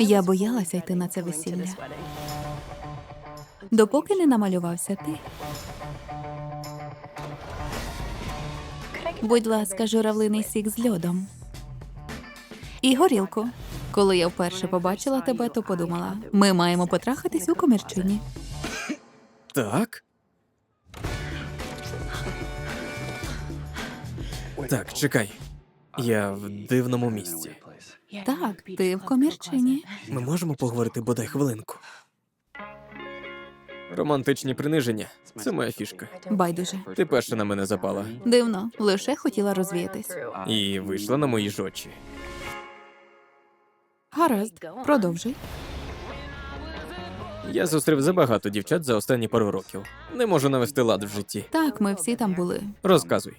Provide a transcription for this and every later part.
Я боялася йти на це весілля, допоки не намалювався ти. Будь ласка, журавлиний сік з льодом. І горілку. Коли я вперше побачила тебе, то подумала: ми маємо потрахатись у комірчині. Так. Так, чекай. Я в дивному місці. Так, ти в комірчині. Ми можемо поговорити бодай хвилинку. Романтичні приниження це моя фішка. Байдуже. Ти перша на мене запала Дивно, лише хотіла розвіятись. і вийшла на мої ж очі. Гаразд, продовжуй. Я зустрів забагато дівчат за останні пару років. Не можу навести лад в житті. Так, ми всі там були. Розказуй.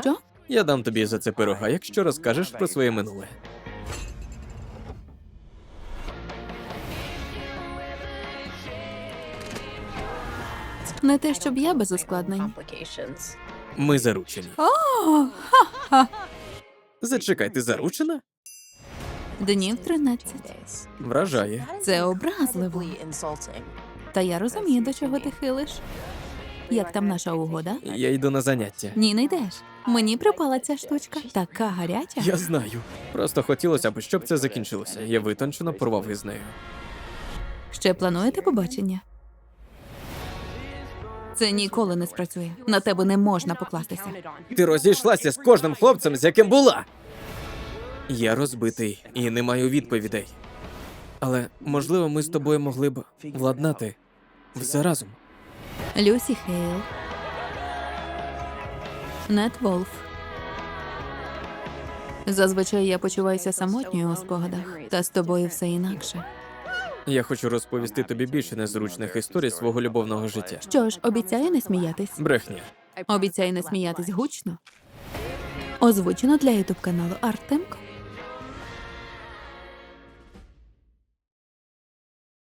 Що? Я дам тобі за це пирога, якщо розкажеш про своє минуле. Не те, щоб я без ускладнень. Ми заручені. О, Зачекай, ти заручена? днів 13. Вражає. Це образливо. Та я розумію, до чого ти хилиш. Як там наша угода? Я йду на заняття. Ні, не йдеш. Мені припала ця штучка. Така гаряча. Я знаю. Просто хотілося б, щоб це закінчилося. Я витончено порвав із нею. Ще плануєте побачення? Це ніколи не спрацює. На тебе не можна покластися. Ти розійшлася з кожним хлопцем, з яким була. Я розбитий і не маю відповідей. Але можливо, ми з тобою могли б владнати все разом. Люсі Хейл. Нет Волф. Зазвичай я почуваюся самотньою у спогадах, та з тобою все інакше. Я хочу розповісти тобі більше незручних історій свого любовного життя. Що ж, обіцяю не сміятись. Брехня. Обіцяю не сміятись гучно. Озвучено для ютуб каналу Артемко.